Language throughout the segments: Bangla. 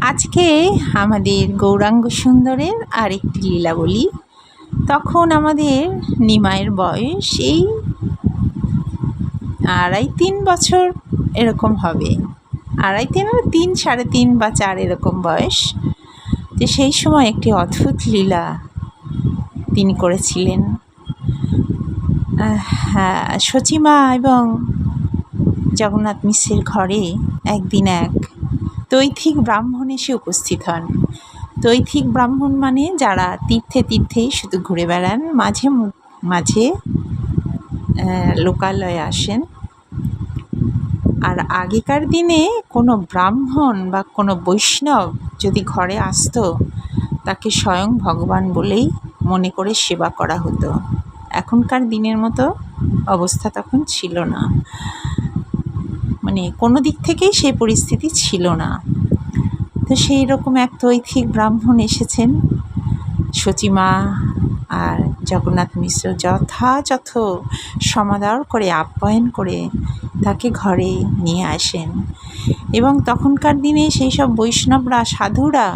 আজকে আমাদের গৌরাঙ্গ সুন্দরের আরেকটি লীলা বলি তখন আমাদের নিমায়ের বয়স এই আড়াই তিন বছর এরকম হবে। আড়াই তিন তিন, সাড়ে তিন বা চার এরকম বয়স। তো সেই সময় একটি অদ্ভুত লীলা তিনি করেছিলেন। হ্যাঁ সচিমা এবং জগন্নাথ মিশ্রের ঘরে একদিন এক তৈথিক ব্রাহ্মণ এসে উপস্থিত হন। তৈথিক ব্রাহ্মণ মানে যারা তীর্থে তীর্থে শুধু ঘুরে বেড়ান, মাঝে মাঝে লোকালয়ে আসেন। আর আগেকার দিনে কোনো ব্রাহ্মণ বা কোনো বৈষ্ণব যদি ঘরে আসতো, তাকে স্বয়ং ভগবান বলেই মনে করে সেবা করা হতো। এখনকার দিনের মতো অবস্থা তখন ছিল না। মানে কোনো দিক থেকেই সেই পরিস্থিতি ছিল না। তো সেই রকম এক তৈথিক ব্রাহ্মণ এসেছেন সচিমা আর জগন্নাথ মিশ্র যথাযথ সমাদর করে আপ্যায়ন করে তাকে ঘরে নিয়ে আসেন। এবং তখনকার দিনে সেই সব বৈষ্ণবরা, সাধুরা,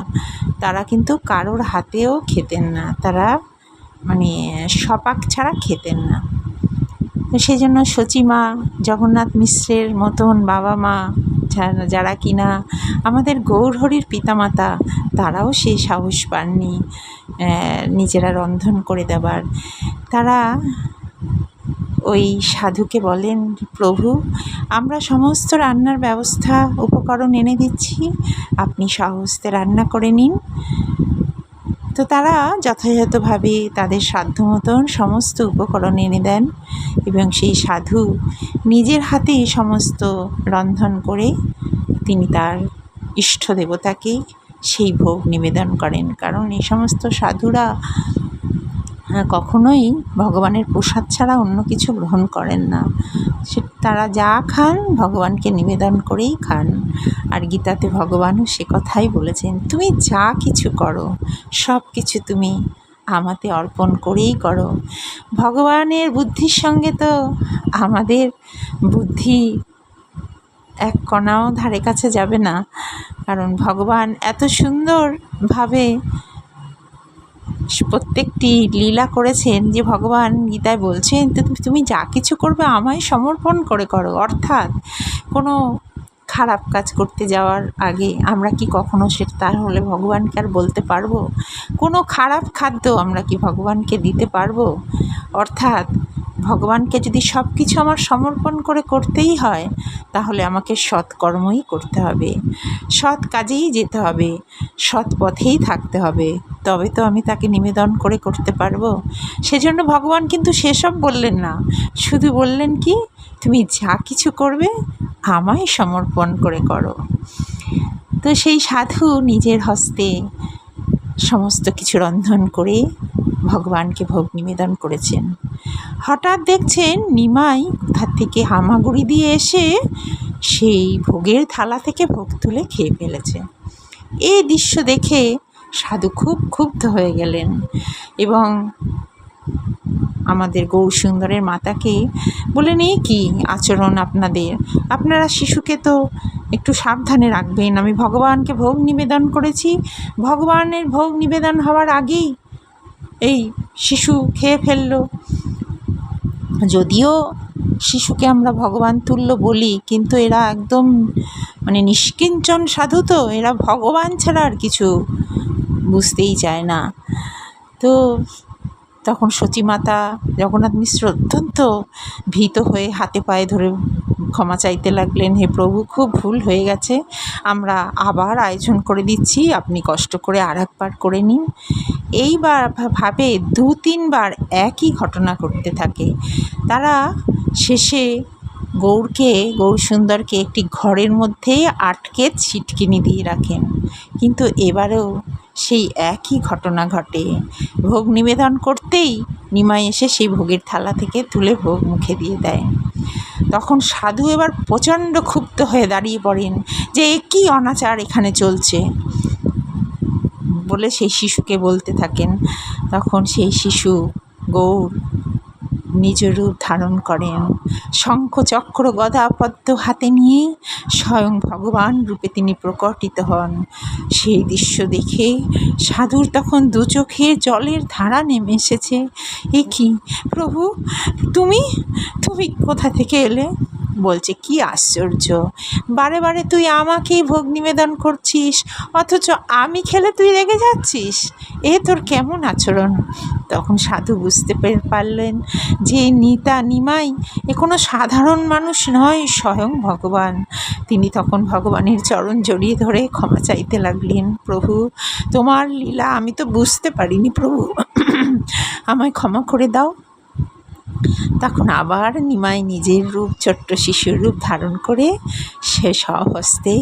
তারা কিন্তু কারোর হাতেও খেতেন না। তারা মানে সপাক ছাড়া খেতেন না। সেই জন্য সচিমা জগন্নাথ মিশ্রের মতন বাবা মা যারা- কিনা আমাদের গৌরহরির পিতামাতা, তারাও সেই সাহস পাননি নিজেরা রন্ধন করে দেবার। তারা ওই সাধুকে বলেন, প্রভু, আমরা সমস্ত রান্নার ব্যবস্থা, উপকরণ এনে দিচ্ছি। আপনি সহস্তে রান্না করে নিন। তো তারা যথাযথভাবে তাদের সাধ্য মতন সমস্ত উপকরণ এনে দেন এবং সেই সাধু নিজের হাতে সমস্ত রন্ধন করে তিনি তার ইষ্ট দেবতাকে সেই ভোগ নিবেদন করেন। কারণ এই সমস্ত সাধুরা কখনোই ভগবানের প্রসাদ ছাড়া অন্য কিছু গ্রহণ করেন না। সে, তারা যা খান ভগবানকে নিবেদন করেই খান। আর গীতাতে ভগবানও সে কথাই বলেছেন, তুমি যা কিছু করো, সব কিছু তুমি আমাতে অর্পণ করেই করো। ভগবানের বুদ্ধির সঙ্গে তো আমাদের বুদ্ধি এক কণাও ধারে কাছে যাবে না। কারণ ভগবান এত সুন্দরভাবে প্রত্যেকটি লীলা করেছেন যে ভগবান গীতায় বলছেন, তো তুমি- যা কিছু করবে আমায় সমর্পণ করে করো। অর্থাৎ কোনো খারাপ কাজ করতে যাওয়ার আগে আমরা কি কখনো সেটা তাহলে ভগবানকে আর বলতে পারব? কোনো খারাপ খাদ্য আমরা কি ভগবানকে দিতে পারব? অর্থাৎ ভগবানকে যদি সব কিছু আমার সমর্পণ করে করতেই হয়, তাহলে আমাকে সৎকর্মই করতে হবে। সৎ কাজেই যেতে হবে, সৎ পথেই থাকতে হবে। তবে তো আমি তাকে নিবেদন করে করতে পারব। সেজন্য ভগবান কিন্তু সেসব বললেন না। শুধু বললেন কি, তুমি যা কিছু করবে, আমায় সমর্পণ করে করো। তো সেই সাধু নিজের হস্তে সমস্ত কিছু রন্ধন করে ভগবানকে ভোগ নিবেদন করেছেন। হঠাৎ দেখছেন নিমাই কোথা থেকে হামাগুড়ি দিয়ে এসে সেই ভোগের থালা থেকে ভোগ তুলে খেয়ে ফেলেছে। এই দৃশ্য দেখে সাধু খুব ক্ষুব্ধ হয়ে গেলেন এবং আমাদের গৌরসুন্দরের মাতাকে বলে নেই কি আচরণ আপনাদের? আপনারা শিশুকে তো একটু সাবধানে রাখবেন। আমি ভগবানকে ভোগ নিবেদন করেছি। ভগবানের ভোগ নিবেদন হওয়ার আগেই এই শিশু খেয়ে ফেলল। যদিও শিশুকে আমরা ভগবান তুল্য বলি, কিন্তু এরা একদম মানে নিষ্কিঞ্চন সাধু তো, এরা ভগবান ছাড়া আর কিছু বুঝতেই চায় না। তো তখন সতীমাতা জগন্নাথ মিশ্র অত্যন্ত ভীত হয়ে হাতে পায়ে ধরে ক্ষমা চাইতে লাগলেন, হে প্রভু, খুব ভুল হয়ে গেছে। আমরা আবার আয়োজন করে দিচ্ছি। আপনি কষ্ট করে আর একবার করে নিন। এইবার ভাবে দু তিনবার একই ঘটনা ঘটতে থাকে। তারা শেষে গৌরকে, গৌর সুন্দরকে একটি ঘরের মধ্যে আটকে ছিটকিনি দিয়ে রাখেন। কিন্তু এবারেও সেই একই ঘটনা ঘটে। ভোগ নিবেদন করতেই নিমাই এসে সেই ভোগের থালা থেকে তুলে ভোগ মুখে দিয়ে দেয়। তখন সাধু এবার প্রচণ্ড ক্ষুব্ধ হয়ে দাঁড়িয়ে পড়েন যে, এ কী অনাচার এখানে চলছে? বলে সেই শিশুকে বলতে থাকেন। তখন সেই শিশু গৌর নিজ রূপ ধারণ করেন। শঙ্খ চক্র গদা পদ্ম হাতে নিয়ে স্বয়ং ভগবান রূপে তিনি প্রকটিত হন। সেই দৃশ্য দেখে সাধুর তখন দু চোখে জলের ধারা নেমে এসেছে। এ কি? প্রভু, তুমি? তুমি কোথা থেকে এলে? বলছে, কি আশ্চর্য। বারে বারে তুই আমাকেই ভোগ নিবেদন করছিস, অথচ আমি খেলে তুই রেগে যাচ্ছিস? এ তোর কেমন আচরণ? তখন সাধু বুঝতে পারলেন যে নিতা নিমাই এ কোনো সাধারণ মানুষ নয়, স্বয়ং ভগবান। তিনি তখন ভগবানের চরণ জড়িয়ে ধরে ক্ষমা চাইতে লাগলেন, প্রভু, তোমার লীলা আমি তো বুঝতে পারিনি প্রভু। আমায় ক্ষমা করে দাও। তখন আবার নিমাই নিজের রূপ, ছোট্ট শিশুর রূপ ধারণ করে সে সহস্তে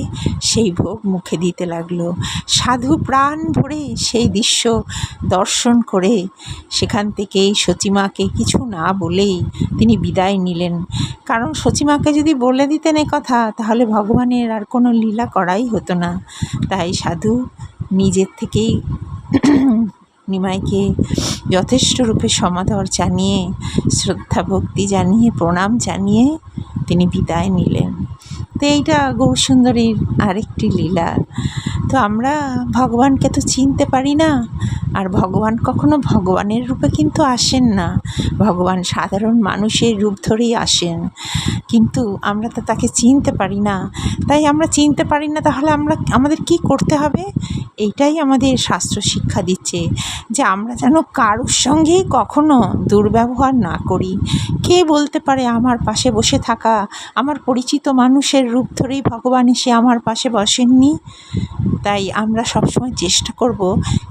সেই ভোগ মুখে দিতে লাগল। সাধু প্রাণ ভরে সেই দৃশ্য দর্শন করে সেখান থেকেই সচিমাকে কিছু না বলেই তিনি বিদায় নিলেন। কারণ সচিমাকে যদি বলে দিতেন এ কথা, তাহলে ভগবানের আর কোনো লীলা করাই হতো না। তাই সাধু নিজের থেকেই নিমাইকে যথেষ্ট রূপে সমাদর জানিয়ে শ্রদ্ধা ভক্তি জানিয়ে প্রণাম জানিয়ে তিনি বিদায় নিলেন। তো এইটা গৌরসুন্দরীর আরেকটি লীলা। তো আমরা ভগবানকে তো চিনতে পারি না, আর ভগবান কখনো ভগবানের রূপে কিন্তু আসেন না। ভগবান সাধারণ মানুষের রূপ ধরেই আসেন। কিন্তু আমরা তো তাকে চিনতে পারি না। তাই আমরা চিনতে পারি না, তাহলে আমরা আমাদের কি করতে হবে? এইটাই আমাদের শাস্ত্র শিক্ষা দিচ্ছে যে আমরা যেন কারোর সঙ্গেই কখনো দুর্ব্যবহার না করি। কে বলতে পারে আমার পাশে বসে থাকা, আমার পরিচিত মানুষের রূপ ধরেই ভগবান এসে আমার পাশে বসেননি। তাই আমরা সবসময় চেষ্টা করব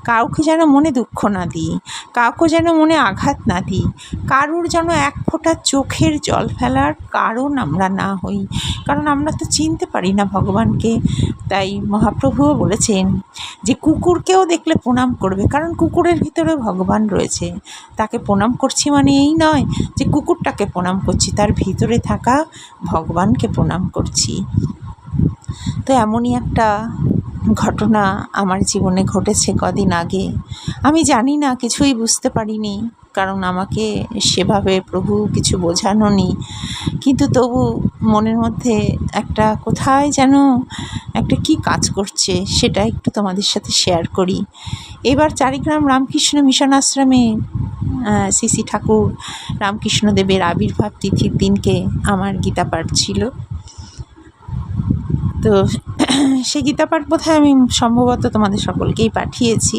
কাউকে যেন মনে দুঃখ না দিই, কাউকে যেন মনে আঘাত না দিই। কারুর যেন এক ফোঁটা চোখের জল ফেলার কারণ আমরা না হই, কারণ আমরা তো চিনতে পারি না ভগবানকে। তাই মহাপ্রভুও বলেছেন যে, কুকুরকেও দেখলে প্রণাম করবে, কারণ কুকুরের ভিতরে ভগবান রয়েছে। তাকে প্রণাম করছি মানে এই নয় যে, কুকুরটাকে প্রণাম করছি, তার ভিতরে থাকা ভগবানকে প্রণাম করছি। তো এমনই একটা ঘটনা আমার জীবনে ঘটেছে কদিন আগে। আমি জানি না, কিছুই বুঝতে পারিনি, কারণ আমাকে সেভাবে প্রভু কিছু বোঝানোনি কিন্তু তবু মনের মধ্যে একটা কোথায় যেন একটা কি কাজ করছে সেটা একটু তোমাদের সাথে শেয়ার করি। এবার চারিগ্রাম রামকৃষ্ণ মিশন আশ্রমে শ্রী ঠাকুর রামকৃষ্ণদেবের আবির্ভাব তিথির দিনকে আমার গীতা পাঠ ছিল। তো সেই গীতা পাঠ বোধহয় আমি সম্ভবত তোমাদের সকলকেই পাঠিয়েছি।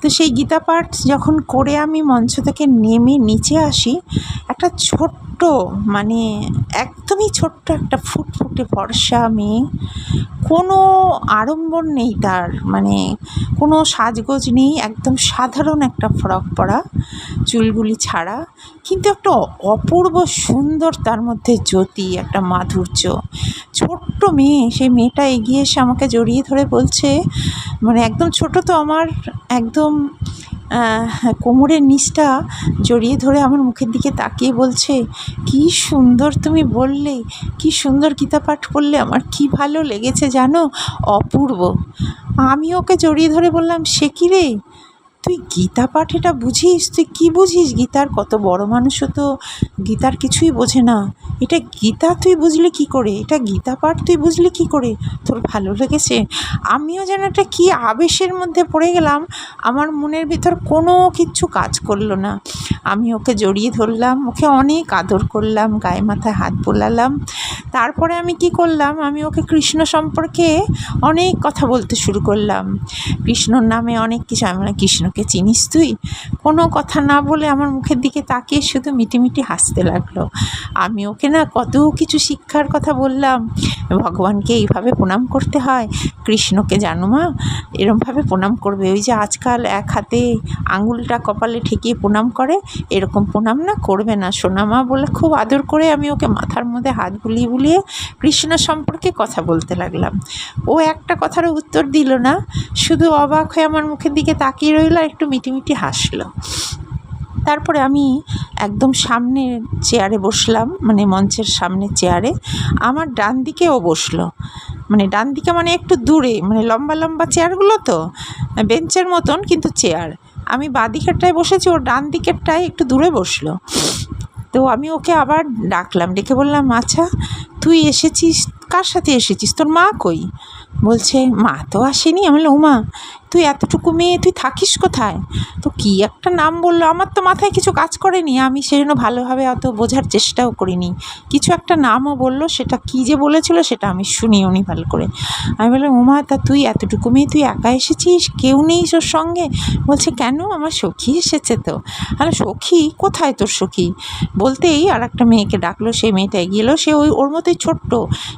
তো সেই গীতা পাঠ যখন করে আমি মঞ্চ থেকে নেমে নিচে আসি, একটা ছোট্ট মানে একদমই ছোট্ট একটা ফুটফুটে ফর্সা মেয়ে। কোনো আড়ম্বর নেই তার মানে কোনো সাজগোজ নেই, একদম সাধারণ একটা ফ্রক পরা, চুলগুলি ছাড়া। কিন্তু একটা অপূর্ব সুন্দর তার মধ্যে জ্যোতি, একটা মাধুর্য। ছোট্ট মেয়ে সেই মেয়েটা এগিয়ে এসে আমাকে জড়িয়ে ধরে বলছে মানে একদম ছোট তো আমার, একদম কোমরের নিচটা জড়িয়ে ধরে আমার মুখের দিকে তাকিয়ে বলছে, কি সুন্দর তুমি বললে, কি সুন্দর গীতা পাঠ করলে, আমার কি ভালো লেগেছে জানো? অপূর্ব। আমি ওকে জড়িয়ে ধরে বললাম, সে কি রে? তুই গীতা পাঠ এটা বুঝিস? তুই কি বুঝিস? গীতার কত বড় মানুষও তো গীতার কিছুই বোঝে না। এটা গীতা তুই বুঝলি কি করে? এটা গীতা পাঠ তুই বুঝলি কি করে? তোর ভালো লেগেছে? আমিও যেন একটা কী আবেশের মধ্যে পড়ে গেলাম আমার মনের ভিতর কোনো কিচ্ছু কাজ করল না। আমি ওকে জড়িয়ে ধরলাম ওকে অনেক আদর করলাম গায়ে মাথায় হাত বোলালাম। তারপরে আমি কি করলাম? আমি ওকে কৃষ্ণ সম্পর্কে অনেক কথা বলতে শুরু করলাম। কৃষ্ণর নামে অনেক কিছু আমি বললাম, কৃষ্ণকে চিনিস তুই? কোনো কথা না বলে আমার মুখের দিকে তাকিয়ে শুধু মিটিমিটি হাসতে লাগল। আমি ওকে না কত কিছু শিক্ষার কথা বললাম। ভগবানকে এইভাবে প্রণাম করতে হয়? কৃষ্ণকে জানো মা, এরমভাবে প্রণাম করবে। ওই যে আজকাল এক হাতে আঙুলটা কপালে ঠেকিয়ে প্রণাম করে, এরকম প্রণাম না করবে না। সোনা মা বলে খুব আদর করে আমি ওকে মাথার মধ্যে হাত বুলিয়ে বুলিয়ে কৃষ্ণ সম্পর্কে কথা বলতে লাগলাম। ও একটা কথারও উত্তর দিল না। শুধু অবাক হয়ে আমার মুখের দিকে তাকিয়ে রইল আর একটু মিটিমিটি হাসলো। তারপরে আমি একদম সামনের চেয়ারে বসলাম মানে মঞ্চের সামনে চেয়ারে। আমার ডান দিকে ও বসল। মানে ডান দিকে মানে একটু দূরে মানে লম্বা লম্বা চেয়ারগুলো তো বেঞ্চের মতন কিন্তু চেয়ার। আমি বাঁ দিকেরটায় বসেছি ওর ডান দিকেরটায় একটু দূরে বসল। তো আমি ওকে আবার ডাকলাম ডেকে বললাম আচ্ছা তুই এসেছিস? কার সাথে এসেছিস? তোর মা কই? বলছে মা তো আসেনি। আমি বললাম, ও মা তুই এতটুকু মেয়ে, তুই থাকিস কোথায়? তো কি একটা নাম বলল? আমার তো মাথায় কিছু কাজ করেনি। আমি সেই জন্য ভালোভাবে অত বোঝার চেষ্টাও করিনি। কিছু একটা নামও বলল, সেটা কী যে বলেছিল সেটা আমি শুনিও নি ভালো করে। আমি বললাম, উমা, তা তুই এতটুকু মেয়ে, তুই একা এসেছিস? কেউ নেই তোর সঙ্গে? বলছে, কেন? আমার সখী এসেছে তো। আরে, সখী? কোথায় তোর সখী? বলতেই আর একটা মেয়েকে ডাকলো, সেই মেয়েটা এগিয়ে এলো। সে ওই, ওর মতোই ছোট্ট,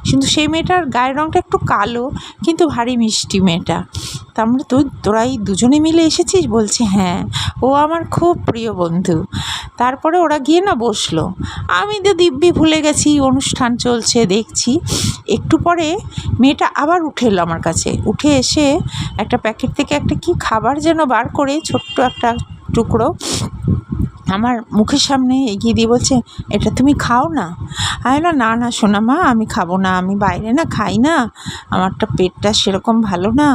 কিন্তু সেই মেয়েটার গায়ের রঙটা একটু কালো, কিন্তু ভারী মিষ্টি মেয়েটা। তা আমরা তো তোরাই দুজনে মিলে এসেছিস? বলছি হ্যাঁ। ও আমার খুব প্রিয় বন্ধু। তারপরে ওরা গিয়ে না বসল। আমি তো দিব্যি ভুলে গেছি, অনুষ্ঠান চলছে, দেখছি। একটু পরে মেয়েটা আবার উঠে এলো আমার কাছে। উঠে এসে একটা প্যাকেট থেকে একটা কি খাবার যেন বার করে, ছোট্ট একটা টুকরো আমার মুখের সামনে এগিয়ে দিয়ে বলছে, এটা তুমি খাও না? আমি বললাম, না না শোনা মা, আমি খাব না, আমি বাইরে না, খাই না। আমারটা পেটটা সেরকম ভালো না,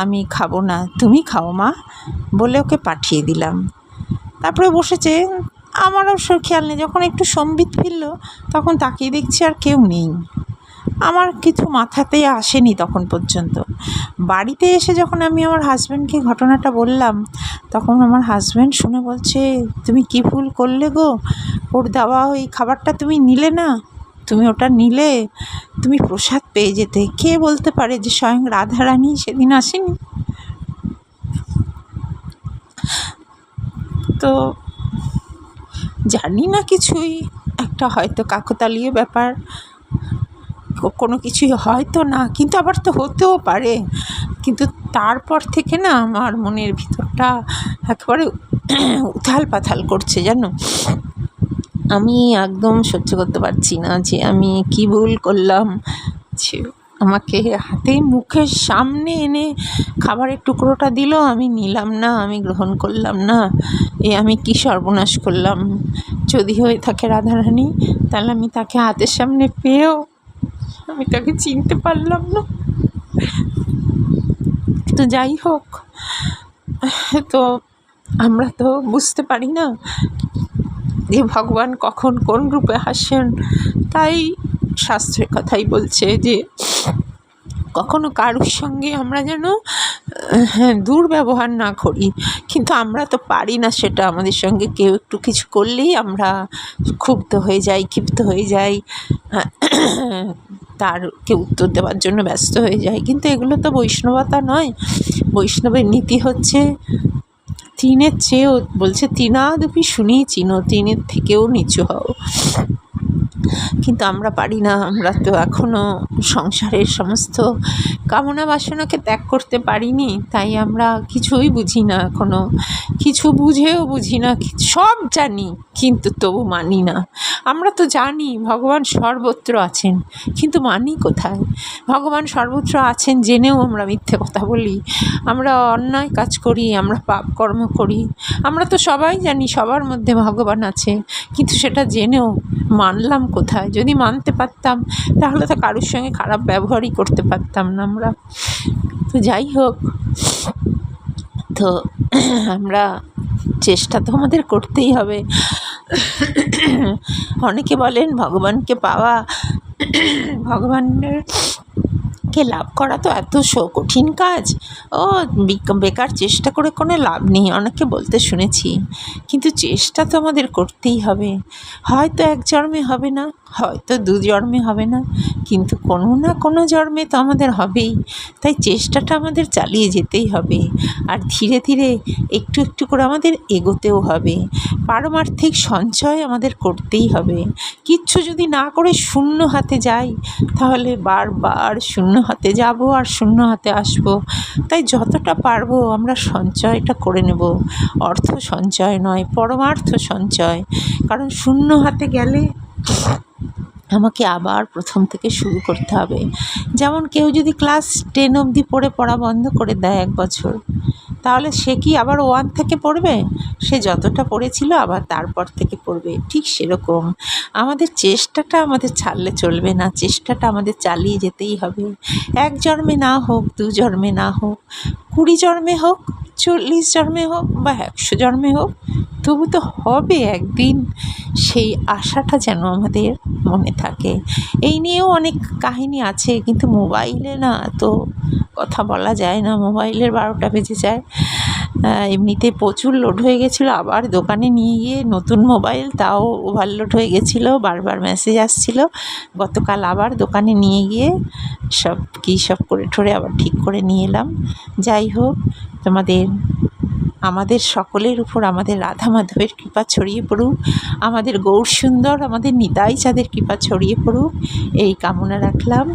আমি খাব না, তুমি খাও মা। বলে ওকে পাঠিয়ে দিলাম। তারপরে বসেছে আমারও খেয়াল নেই, যখন একটু সম্বিত ফিরল, তখন তাকিয়ে দেখছি আর কেউ নেই। আমার কিছু মাথাতেই আসেনি তখন পর্যন্ত। বাড়িতে এসে যখন আমি আমার হাজব্যান্ডকে ঘটনাটা বললাম, তখন আমার হাজব্যান্ড শুনে বলছে, তুমি কি ভুল করলে গো? ওর দেওয়া ওই খাবারটা তুমি নিলে না? তুমি ওটা নিলে? তুমি প্রসাদ পেয়ে যেতে। কে বলতে পারে যে স্বয়ং রাধারানী সেদিন আসেনি? তো জানি না কিছুই। একটা হয়তো কাকতালীয় ব্যাপার। কোনো কিছুই হয়তো না, কিন্তু আবার তো হতেও পারে। কিন্তু তারপর থেকে না আমার মনের ভিতরটা একেবারে উথাল পাথাল করছে, জানো? আমি একদম সহ্য করতে পারছি না যে আমি কি ভুল করলাম, যে আমাকে হাতে মুখের সামনে এনে খাবারের টুকরোটা দিল, আমি নিলাম না, আমি গ্রহণ করলাম না, এ আমি কি সর্বনাশ করলাম। যদি হয়ে থাকে রাধারানী, তাহলে আমি তাকে হাতের সামনে পেয়েও আমি তাকে চিনতে পারলাম না। তো যাই হোক, তো আমরা তো বুঝতে পারি না যে ভগবান কখন কোন রূপে হাসেন। তাই শাস্ত্রের কথাই বলছে যে কখনো কারুর সঙ্গে আমরা যেন হ্যাঁ দুর্ব্যবহার না করি। কিন্তু আমরা তো পারি না সেটা। আমাদের সঙ্গে কেউ একটু কিছু করলেই আমরা ক্ষুব্ধ হয়ে যাই, ক্ষিপ্ত হয়ে যাই। তারকে উত্তর দেওয়ার জন্য ব্যস্ত হয়ে যায়। কিন্তু এগুলো তো বৈষ্ণবতা নয়। বৈষ্ণবের নীতি হচ্ছে তিনের চেয়েও, বলছে, তিনাদপি শুনি চিনো, তিনের থেকেও নিচু হও। কিন্তু আমরা পারি না, আমরা তো এখনও সংসারের সমস্ত কামনা বাসনাকে ত্যাগ করতে পারিনি, তাই আমরা কিছুই বুঝি না এখনও কিছু বুঝেও বুঝি না সব জানি, কিন্তু তবু মানি না। আমরা তো জানি ভগবান সর্বত্র আছেন, কিন্তু মানি কোথায়? ভগবান সর্বত্র আছেন জেনেও আমরা মিথ্যে কথা বলি, আমরা অন্যায় কাজ করি, আমরা পাপ কর্ম করি, আমরা তো সবাই জানি সবার মধ্যে ভগবান আছে, কিন্তু সেটা জেনেও মানলাম কোথায়? যদি মানতে পারতাম, তাহলে তো কারোর সঙ্গে খারাপ ব্যবহারই করতে পারতাম না আমরা। তো যাই হোক, তো আমরা চেষ্টা তো আমাদের করতেই হবে। অনেকে বলেন, ভগবানকে পাওয়া ভগবানের কে লাভ করা তো এত কঠিন কাজ। ও বেকার চেষ্টা করে কোনো লাভ নেই, অনেকে বলতে শুনেছি। কিন্তু চেষ্টা তো আমাদের করতেই হবে। হয়তো এক জন্মে হবে না। হয়তো দু জন্মে হবে না, কিন্তু কোনো না কোনো জন্মে তো আমাদের হবেই। তাই চেষ্টাটা আমাদের চালিয়ে যেতেই হবে। আর ধীরে ধীরে একটু একটু করে আমাদের এগোতেও হবে। পারমার্থিক সঞ্চয় আমাদের করতেই হবে। কিচ্ছু যদি না করে শূন্য হাতে যাই, তাহলে বারবার শূন্য হাতে যাব আর শূন্য হাতে আসব। তাই যতটা পারব আমরা সঞ্চয়টা করে নেব। অর্থ সঞ্চয় নয়, পরমার্থ সঞ্চয়। কারণ শূন্য হাতে গেলে আমাকে আবার প্রথম থেকে শুরু করতে হবে। যেমন কেউ যদি ক্লাস টেন অবধি পড়ে, পড়া বন্ধ করে দেয় এক বছর। তাহলে সে কি আবার ওয়ান থেকে পড়বে? সে যতটা পড়েছিল আবার তারপর থেকে পড়বে। ঠিক সেরকম। আমাদের চেষ্টাটা আমাদের ছাড়লে চলবে না। চেষ্টাটা আমাদের চালিয়ে যেতেই হবে। এক জন্মে না হোক, দু জন্মে না হোক, কুড়ি জন্মে হোক, চল্লিশ জন্মে হোক বা একশো জন্মে হোক, তবু তো হবে একদিন। সেই আশাটা যেন আমাদের মনে থাকে। এই নিয়েও অনেক কাহিনী আছে, কিন্তু মোবাইলে না তো কথা বলা যায় না, মোবাইলের বারোটা বেজে যায়। এমনিতে প্রচুর লোড হয়ে গেছিল, আবার দোকানে নিয়ে গিয়ে নতুন মোবাইল, তাও ওভারলোড হয়ে গেছিল, বারবার মেসেজ আসছিল। গতকাল আবার দোকানে নিয়ে গিয়ে সব কী সব করে ঠরে আবার ঠিক করে নিয়ে এলাম। যাই হোক, তোমাদের, আমাদের সকলের উপর আমাদের রাধা মাধবের কৃপা ছড়িয়ে পড়ুক, আমাদের গৌর সুন্দর আমাদের নিতাই চাঁদের কৃপা ছড়িয়ে পড়ুক, এই কামনা রাখলাম।